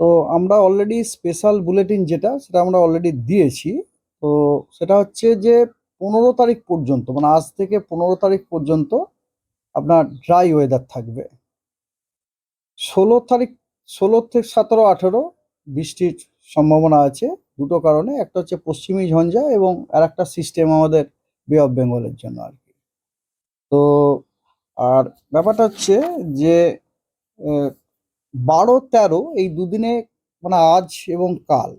তো আমরা already special bulletin যেটা, সেটা আমরা অলরেডি দিয়েছি। তো সেটা হচ্ছে যে পনেরো তারিখ পর্যন্ত মানে আজ থেকে পনেরো তারিখ পর্যন্ত আপনার ড্রাই ওয়েদার থাকবে। ষোলো তারিখ, ষোলো থেকে সতেরো, আঠেরো বৃষ্টির সম্ভাবনা আছে দুটো কারণে। একটা হচ্ছে পশ্চিমী ঝঞ্ঝা এবং আর একটা সিস্টেম আমাদের বে অফ বেঙ্গলের জন্য আর কি। তো আর ব্যাপারটা হচ্ছে যে বারো তেরো এই দুদিনে মানে আজ এবং কাল।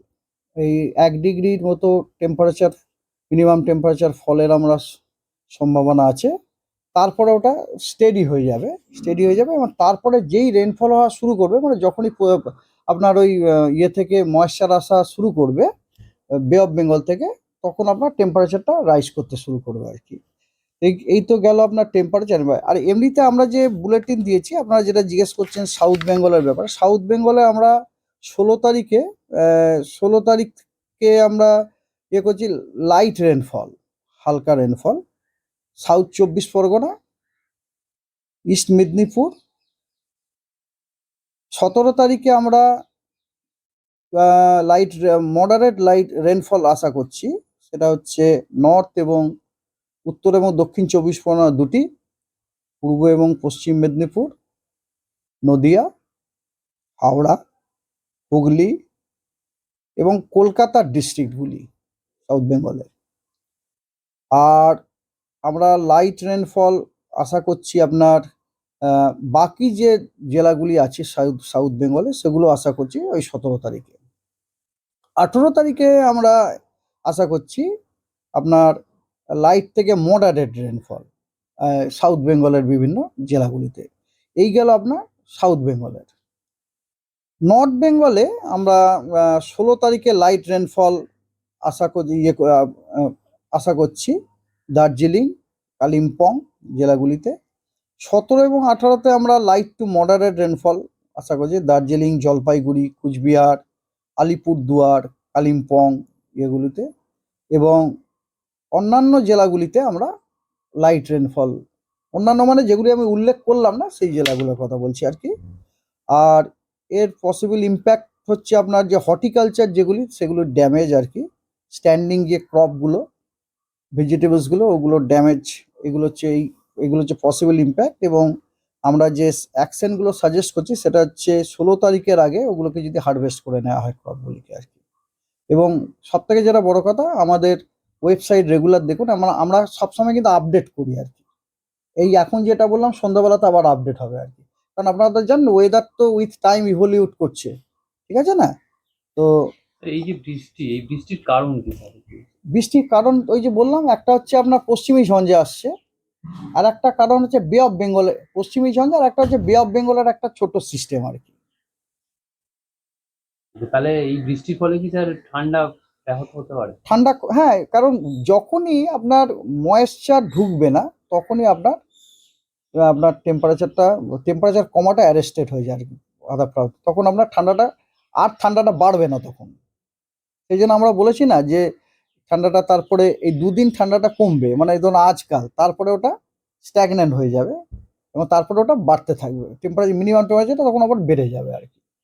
এই এক ডিগ্রির মতো টেম্পারেচার মিনিমাম টেম্পারেচার ফলের আমরা সম্ভাবনা আছে। তারপরে ওটা স্টেডি হয়ে যাবে স্টেডি হয়ে যাবে এবং তারপরে যেই রেনফল হওয়া শুরু করবে মানে যখনই আপনার ওই ইয়ে থেকে ময়েশ্চার আসা শুরু করবে বে অফ বেঙ্গল থেকে, তখন আপনার টেম্পারেচারটা রাইজ করতে শুরু করবে আর কি। এই তো গেল আপনার টেম্পারেচার আর এমনিতে আমরা যে বুলেটিন দিয়েছি, আপনারা যেটা জিজ্ঞেস করছেন সাউথ বেঙ্গলের ব্যাপারে সাউথ বেঙ্গলে আমরা ষোলো তারিখে ষোলো তারিখকে আমরা ইয়ে করছি লাইট রেনফল হালকা rainfall south Chabbish Pargana east Medinipur সতেরো তারিখে আমরা লাইট মডারেট লাইট রেনফল আশা করছি, সেটা হচ্ছে নর্থ এবং উত্তর এবং দক্ষিণ চব্বিশ পরগনা দুটি, পূর্ব এবং পশ্চিম মেদিনীপুর, নদিয়া, হাওড়া, হুগলি এবং কলকাতার ডিস্ট্রিক্টগুলি, সাউথ বেঙ্গলের। আর আমরা লাইট রেনফল আশা করছি আপনার বাকি যে জেলাগুলি আছে সাউথ সাউথ বেঙ্গলে, সেগুলো আশা করছি ওই সতেরো তারিখে। আঠেরো তারিখে আমরা আশা করছি আপনার লাইট থেকে মডারেট রেনফল সাউথ বেঙ্গলের বিভিন্ন জেলাগুলিতে। এই গেল আপনার সাউথ বেঙ্গলের নর্থ বেঙ্গলে আমরা ষোলো তারিখে লাইট রেনফল আশা করি ইয়ে আশা করছি দার্জিলিং, কালিম্পং জেলাগুলিতে। সতেরো এবং আঠারোতে আমরা লাইট টু মডারেট রেনফল আশা করছি দার্জিলিং, জলপাইগুড়ি, কুচবিহার, আলিপুরদুয়ার, কালিম্পং এগুলিতে। এবং অন্যান্য জেলাগুলিতে আমরা লাইট রেনফল অন্যান্য মানে যেগুলি আমি উল্লেখ করলাম না, সেই জেলাগুলোর কথা বলছি আর কি। আর এর পসিবল ইম্প্যাক্ট হচ্ছে আপনার যে হর্টিকালচার যেগুলি সেগুলোর ড্যামেজ আর কি। স্ট্যান্ডিং যে ক্রপগুলো ভেজিটেবলসগুলো ওগুলোর ড্যামেজ এগুলো হচ্ছে এই, এগুলো হচ্ছে পসিবল ইম্প্যাক্ট এবং আমরা যে অ্যাকশনগুলো সাজেস্ট করছি, সেটা হচ্ছে ষোলো তারিখের আগে ওগুলোকে যদি হারভেস্ট করে নেওয়া হয় ক্রপগুলিকে আর কি। এবং সব থেকে যেটা বড় কথা, আমাদের ওয়েবসাইট রেগুলার দেখুন আমরা আমরা সবসময় কিন্তু আপডেট করি আর কি। এই এখন যেটা বললাম সন্ধ্যাবেলাতে আবার আপডেট হবে আর কি। কারণ আপনারা তো জানেন ওয়েদার তো উইথ টাইম ইভলিউট করছে। ঠিক আছে না? তো এই যে বৃষ্টি এই বৃষ্টির কারণ কি? বৃষ্টির কারণ ওই যে বললাম একটা হচ্ছে আপনার পশ্চিমী ঝঞ্ঝে আসছে আর একটা কারণ হচ্ছে বে অফ বেঙ্গলে পশ্চিমী ঝঞ্ঝে আর একটা হচ্ছে বে অফ বেঙ্গলের একটা ছোট সিস্টেম আর কি। তাহলে এই বৃষ্টির ফলে কি স্যার ঠান্ডা হতে পারে। ঠান্ডা হ্যাঁ কারণ যখনই আপনার ময়েশ্চার ঢুকবে না, তখনই আপনার আপনার টেম্পারেচারটা টেম্পারেচার কমাটা অ্যারেস্টেড হয়ে যায় আর কি প্রায় তখন আপনার ঠান্ডাটা, আর ঠান্ডাটা বাড়বে না তখন। সেই জন্য আমরা বলেছি না যে ঠান্ডাটা তারপরে এই দুদিন ঠান্ডাটা কমবে মানে এই ধরুন আজকাল, তারপরে ওটা স্ট্যাগন্যান্ট হয়ে যাবে এবং তারপরে ওটা বাড়তে থাকবে। টেম্পারেচার মিনিমাম টেম্পারেচারটা তখন আবার বেড়ে যাবে আর কি।